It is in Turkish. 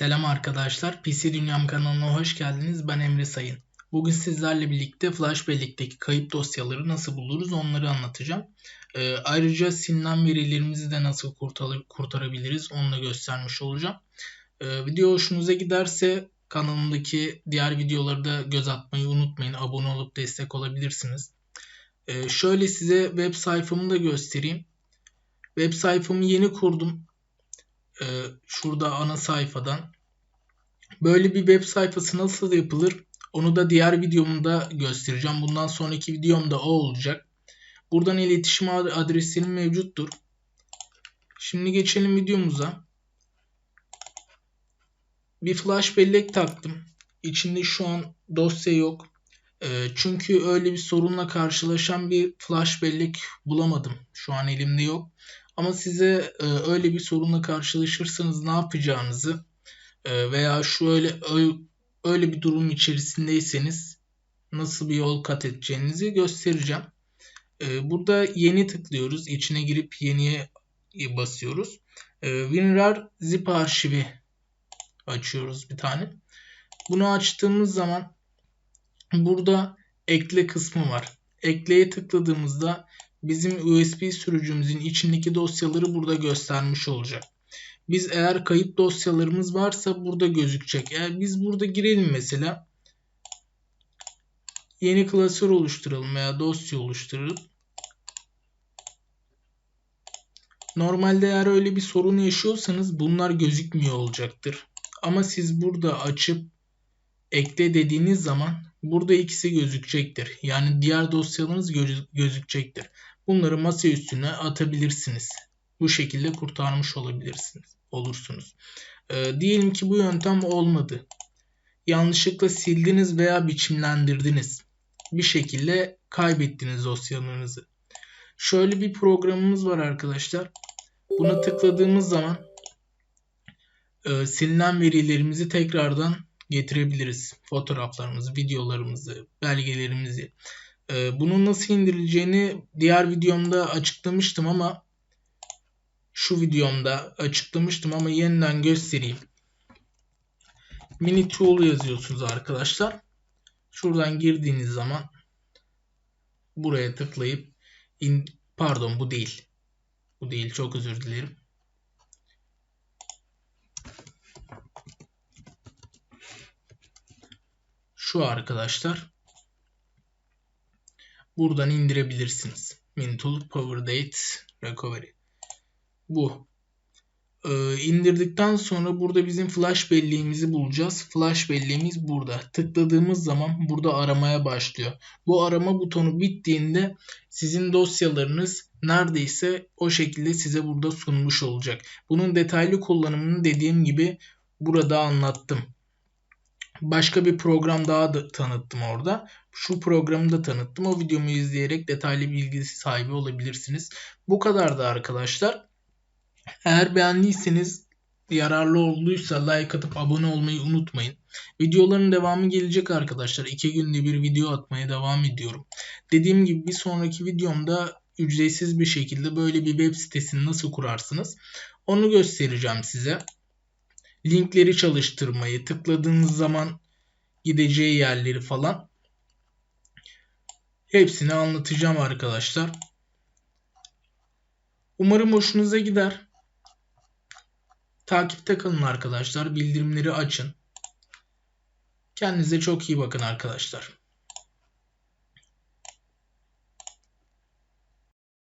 Selam arkadaşlar, PC Dünyam kanalına hoş geldiniz. Ben Emre Sayın. Bugün sizlerle birlikte Flash bellekteki kayıp dosyaları nasıl buluruz onları anlatacağım. Ee, ayrıca silinen verilerimizi de nasıl kurtar kurtarabiliriz onu da göstermiş olacağım. Ee, video hoşunuza giderse kanalımdaki diğer videoları da göz atmayı unutmayın. Abone olup destek olabilirsiniz. Ee, şöyle size web sayfamı da göstereyim. Web sayfamı yeni kurdum e, şurada ana sayfadan. Böyle bir web sayfası nasıl yapılır? Onu da diğer videomda göstereceğim. Bundan sonraki videomda o olacak. Buradan iletişim adreslerim mevcuttur. Şimdi geçelim videomuza. Bir flash bellek taktım. İçinde şu an dosya yok. E, çünkü öyle bir sorunla karşılaşan bir flash bellek bulamadım. Şu an elimde yok. Ama size e, öyle bir sorunla karşılaşırsanız ne yapacağınızı e, veya şöyle öyle bir durum içerisindeyseniz nasıl bir yol kat edeceğinizi göstereceğim. E, burada yeni tıklıyoruz. İçine girip yeniye basıyoruz. WinRAR zip arşivi açıyoruz bir tane. Bunu açtığımız zaman burada ekle kısmı var. Ekleye tıkladığımızda bizim USB sürücümüzün içindeki dosyaları burada göstermiş olacak. Biz eğer kayıt dosyalarımız varsa burada gözükecek. Eğer biz burada girelim mesela yeni klasör oluşturalım veya dosya oluşturalım. Normalde eğer öyle bir sorun yaşıyorsanız bunlar gözükmüyor olacaktır. Ama siz burada açıp ekle dediğiniz zaman burada ikisi gözükecektir. Yani diğer dosyalarınız gözükecektir. Bunları masa üstüne atabilirsiniz. Bu şekilde kurtarmış olabilirsiniz, olursunuz. Ee, diyelim ki bu yöntem olmadı. Yanlışlıkla sildiniz veya biçimlendirdiniz. Bir şekilde kaybettiniz dosyalarınızı. Şöyle bir programımız var arkadaşlar. Buna tıkladığımız zaman e, silinen verilerimizi tekrardan getirebiliriz. Fotoğraflarımızı, videolarımızı, belgelerimizi. Ee, bunun nasıl indirileceğini diğer videomda açıklamıştım ama şu videomda açıklamıştım ama yeniden göstereyim. Mini Tool yazıyorsunuz arkadaşlar. Şuradan girdiğiniz zaman buraya tıklayıp in, pardon bu değil. Bu değil çok özür dilerim. Şu arkadaşlar buradan indirebilirsiniz. Mintool Power Date Recovery. Bu. Ee, indirdikten sonra burada bizim flash belleğimizi bulacağız. Flash belleğimiz burada. Tıkladığımız zaman burada aramaya başlıyor. Bu arama butonu bittiğinde sizin dosyalarınız neredeyse o şekilde size burada sunmuş olacak. Bunun detaylı kullanımını dediğim gibi burada anlattım. Başka bir program daha da tanıttım orada. Şu programı da tanıttım. O videomu izleyerek detaylı bilgi sahibi olabilirsiniz. Bu kadar da arkadaşlar. Eğer beğendiyseniz yararlı olduysa like atıp abone olmayı unutmayın. Videoların devamı gelecek arkadaşlar. İki günde bir video atmaya devam ediyorum. Dediğim gibi bir sonraki videomda ücretsiz bir şekilde böyle bir web sitesini nasıl kurarsınız onu göstereceğim size linkleri çalıştırmayı, tıkladığınız zaman gideceği yerleri falan hepsini anlatacağım arkadaşlar. Umarım hoşunuza gider. Takipte kalın arkadaşlar. Bildirimleri açın. Kendinize çok iyi bakın arkadaşlar.